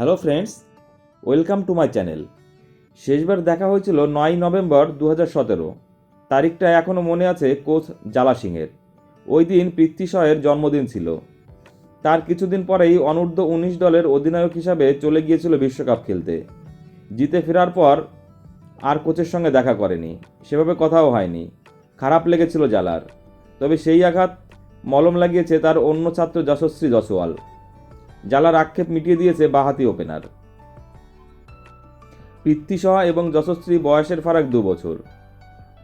Hello friends welcome to my channel শেষবার দেখা হয়েছিল নয় নভেম্বর দু সতেরো। তারিখটা এখনও মনে আছে কোচ জালা সিংয়ের ওই দিন পৃথ্বী শয়ের জন্মদিন ছিল। তার কিছুদিন পরেই অনূর্ধ্ব উনিশ দলের অধিনায়ক হিসাবে চলে গিয়েছিল বিশ্বকাপ খেলতে। জিতে ফেরার পর আর কোচের সঙ্গে দেখা করেনি। সেভাবে কথাও হয়নি। খারাপ লেগেছিল জালার। তবে সেই আঘাত মলম লাগিয়েছে তার অন্য ছাত্র যশস্বী জসওয়াল। জালার আক্ষেপ মিটিয়ে দিয়েছে বাহাতি ওপেনার। পৃথ্বী সহা এবং যশস্বী বয়সের ফারাক দু বছর।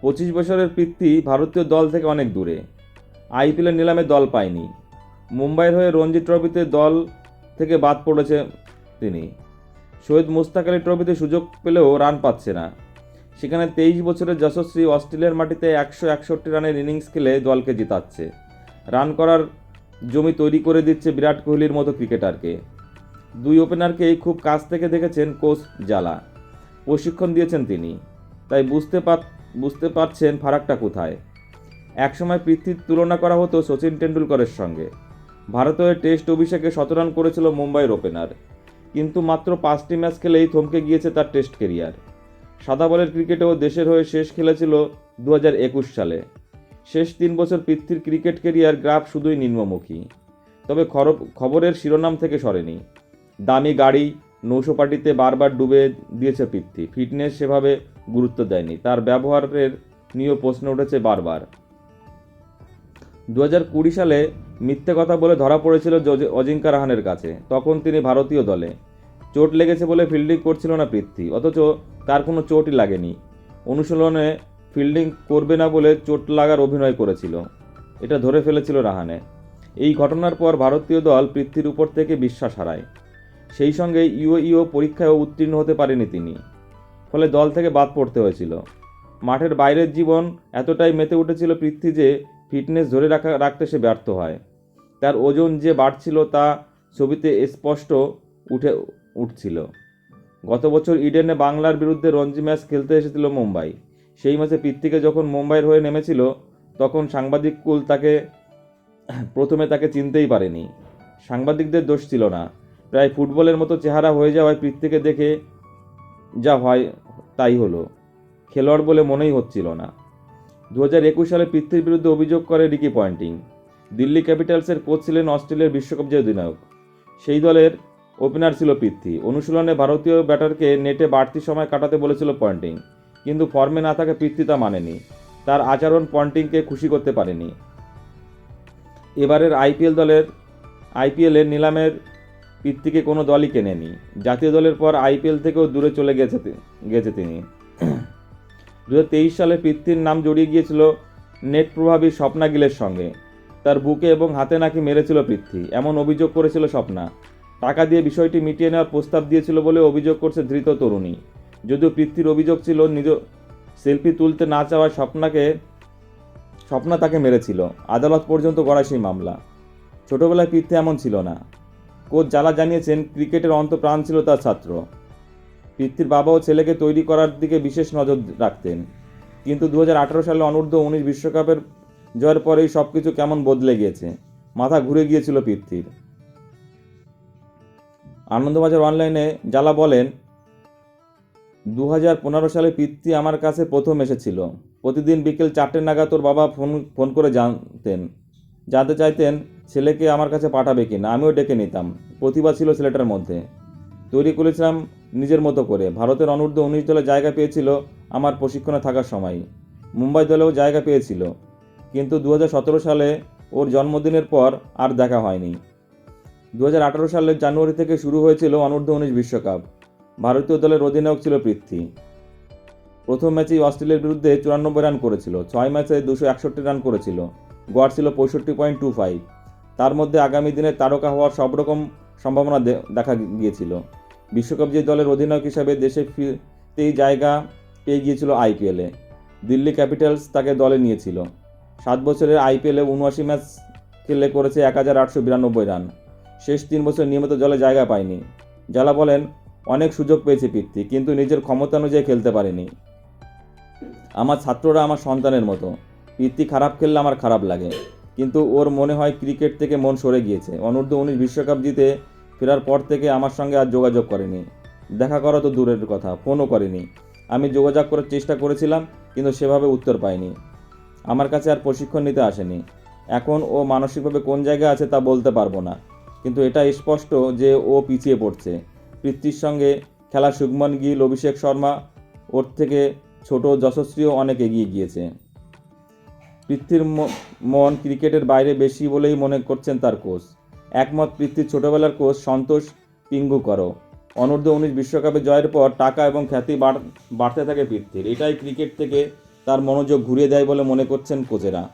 পঁচিশ বছরের পৃথ্বী ভারতীয় দল থেকে অনেক দূরে। আইপিএলের নিলামে দল পায়নি। মুম্বাইয়ের হয়ে রঞ্জি ট্রফিতে দল থেকে বাদ পড়েছে তিনি। শহীদ মুস্তাক আলী ট্রফিতে সুযোগ পেলেও রান পাচ্ছে না। সেখানে তেইশ বছরের যশস্বী অস্ট্রেলিয়ার মাটিতে একশো একষট্টি রানের ইনিংস খেলে দলকে জিতাচ্ছে। রান করার জমি তৈরি করে দিচ্ছে বিরাট কোহলির মতো ক্রিকেটারকে। দুই ওপেনারকেই খুব কাছ থেকে দেখেছেন কোচ জালা প্রশিক্ষণ দিয়েছেন তিনি। তাই বুঝতে পার, বুঝতে পারছেন ফারাকটা কোথায়। একসময় পৃথ্বীর তুলনা করা হতো সচিন টেন্ডুলকরের সঙ্গে। ভারতের টেস্ট অভিষেকে শতরান করেছিল মুম্বাইয়ের ওপেনার। কিন্তু মাত্র পাঁচটি ম্যাচ খেলেই থমকে গিয়েছে তার টেস্ট কেরিয়ার সাদা বলের ক্রিকেটেও দেশের হয়ে শেষ খেলেছিল দু হাজার একুশ সালে। শেষ তিন বছর পৃথ্বীর ক্রিকেট কেরিয়ার গ্রাফ শুধুই নিম্নমুখী। তবে খবরের শিরোনাম থেকে সরেনি। দামি গাড়ি নৌশো পার্টিতে বারবার ডুবে দিয়েছে পৃথ্বী। ফিটনেস সেভাবে গুরুত্ব দেয়নি। তার ব্যবহারের নিয়েও প্রশ্ন উঠেছে বারবার। দু কুড়ি সালে মিথ্যে কথা বলে ধরা পড়েছিল অজিঙ্কা রাহানের কাছে। তখন তিনি ভারতীয় দলে। চোট লেগেছে বলে ফিল্ডিং করছিল না পৃথ্বী। অথচ তার কোনো চোটই লাগেনি। অনুশীলনে ফিল্ডিং করবে না বলে চোট লাগার অভিনয় করেছিল। এটা ধরে ফেলেছিল রাহানে। এই ঘটনার পর ভারতীয় দল পৃথ্বীর উপর থেকে বিশ্বাস হারায়। সেই সঙ্গে ইও ইও পরীক্ষায়ও উত্তীর্ণ হতে পারেনি তিনি। ফলে দল থেকে বাদ পড়তে হয়েছিল। মাঠের বাইরের জীবন এতটাই মেতে উঠেছিল পৃথ্বী যে ফিটনেস ধরে রাখা, রাখতে সে ব্যর্থ হয়। তার ওজন যে বাড়ছিল তা ছবিতে স্পষ্ট উঠে উঠছিল। গত বছর ইডেনে বাংলার বিরুদ্ধে রঞ্জি ম্যাচ খেলতে এসেছিল মুম্বাই। সেই ম্যাচে পৃথ্বীকে যখন মুম্বাইয়ের হয়ে নেমেছিল, তখন সাংবাদিক কুল তাকে প্রথমে তাকে চিনতেই পারেনি। সাংবাদিকদের দোষ ছিল না। প্রায় ফুটবলের মতো চেহারা হয়ে যাওয়ায় পৃথ্বীকে দেখে যা হয় তাই হলো। খেলোয়াড় বলে মনেই হচ্ছিল না। দু হাজার একুশ সালে পৃথ্বীর বিরুদ্ধে অভিযোগ করে রিকি পয়েন্টিং। দিল্লি ক্যাপিটালসের কোচ ছিলেন অস্ট্রেলিয়ার বিশ্বকাপ জয় অধিনায়ক সেই দলের ওপেনার ছিল পৃথ্বী অনুশীলনে ভারতীয় ব্যাটারকে নেটে বাড়তি সময় কাটাতে বলেছিল পয়েন্টিং। কিন্তু ফর্মে না থাকা পৃথ্বী তা মানেনি। তার আচরণ পন্টিংকে খুশি করতে পারেনি। এবারের আইপিএল দলের আইপিএলের নিলামের পিতৃকে কোনো দলই কেনেনি। জাতীয় দলের পর আইপিএল থেকেও দূরে চলে গেছে গেছে তিনি। দু হাজার তেইশ সালে পিতৃর নাম জড়িয়ে গিয়েছিল নেট প্রভাবী স্বপ্না গিলের সঙ্গে। তার বুকে এবং হাতে নাকি মেরেছিল পৃথ্বী এমন অভিযোগ করেছিল স্বপ্না। টাকা দিয়ে বিষয়টি মিটিয়ে নেওয়ার প্রস্তাব দিয়েছিল বলে অভিযোগ করছে ধৃত তরুণী। যদিও পৃথ্বীর অভিযোগ ছিল নিজ সেলফি তুলতে না চাওয়ায় স্বপ্নাকে, স্বপ্না তাকে মেরেছিল। আদালত পর্যন্ত গড়ায় সেই মামলা। ছোটবেলায় পৃথ্বী এমন ছিল না। কোচ জালা জানিয়েছেন, ক্রিকেটের অন্তপ্রাণ ছিল তার ছাত্র। পৃথ্বীর বাবা ও ছেলেকে তৈরি করার দিকে বিশেষ নজর রাখতেন। কিন্তু দু হাজার আঠেরো সালে অনূর্ধ্ব উনিশ বিশ্বকাপের জয়ের পরেই সব কিছু কেমন বদলে গিয়েছে, মাথা ঘুরে গিয়েছিল পৃথ্বীর আনন্দবাজার অনলাইনে জালা বলেন দু হাজার পনেরো সালে পিতৃ আমার কাছে প্রথম এসেছিল। প্রতিদিন বিকেল চারটে নাগাদ তোর বাবা ফোন ফোন করে জানতেন। জানতে চাইতেন, ছেলেকে আমার কাছে পাঠাবে কি না আমিও ডেকে নিতাম। প্রতিভা ছিল ছেলেটার মধ্যে। তৈরি করেছিলাম নিজের মতো করে। ভারতের অনূর্ধ্ব উনিশ দলে জায়গা পেয়েছিল আমার প্রশিক্ষণে থাকার সময়। মুম্বাই দলেও জায়গা পেয়েছিল। কিন্তু দু হাজার সতেরো সালে ওর জন্মদিনের পর আর দেখা হয়নি। দু হাজার আঠেরো সালের জানুয়ারি থেকে শুরু হয়েছিল অনূর্ধ্ব উনিশ বিশ্বকাপ। ভারতীয় দলের অধিনায়ক ছিল পৃথ্বী প্রথম ম্যাচেই অস্ট্রেলিয়ার বিরুদ্ধে চুরানব্বই রান করেছিল, ছয় ম্যাচে দুশো একষট্টি রান করেছিল। গড় ছিল পঁয়ষট্টি পয়েন্ট টু ফাইভ। তার মধ্যে আগামী দিনে তারকা হওয়ার সব রকম সম্ভাবনা দেখা গিয়েছিল। বিশ্বকাপ যে দলের অধিনায়ক হিসাবে দেশে ফিরতেই জায়গা পেয়ে গিয়েছিল আইপিএলে। দিল্লি ক্যাপিটালস তাকে দলে নিয়েছিল। সাত বছরের আইপিএলে উনআশি ম্যাচ খেলে করেছে এক হাজার আটশো বিরানব্বই রান। শেষ তিন বছর নিয়মিত দলে জায়গা পায়নি। জালা বলেন অনেক সুযোগ পেয়েছে পিতৃ, কিন্তু নিজের ক্ষমতা অনুযায়ী খেলতে পারেনি। আমার ছাত্ররা আমার সন্তানের মতো। পিতৃ খারাপ খেললে আমার খারাপ লাগে। কিন্তু ওর মনে হয় ক্রিকেট থেকে মন সরে গিয়েছে। অনূর্ধ্ব উনিশ বিশ্বকাপ জিতে ফেরার পর থেকে আমার সঙ্গে আর যোগাযোগ করেনি। দেখা করা তো দূরের কথা, ফোনও করেনি। আমি যোগাযোগ করার চেষ্টা করেছিলাম, কিন্তু সেভাবে উত্তর পাইনি। আমার কাছে আর প্রশিক্ষণ নিতে আসেনি। এখন ও মানসিকভাবে কোন জায়গায় আছে তা বলতে পারব না। কিন্তু এটা স্পষ্ট যে ও পিছিয়ে পড়ছে। পৃথ্বীর সঙ্গে খেলা শুভমন গিল অভিষেক শর্মা। ওর থেকে ছোট যশস্বীও অনেক এগিয়ে গিয়েছে। পৃথ্বীর মন ক্রিকেটের বাইরে বেশি বলেই মনে করছেন তার কোচ। একমত পৃথ্বীর ছোটবেলার কোচ সন্তোষ পিঙ্গু করো অনূর্ধ্ব উনিশ বিশ্বকাপে জয়ের পর টাকা এবং খ্যাতি বাড়- বাড়তে থাকে পৃথ্বীর এটাই ক্রিকেট থেকে তার মনোযোগ ঘুরিয়ে দেয় বলে মনে করছেন কোচেরা।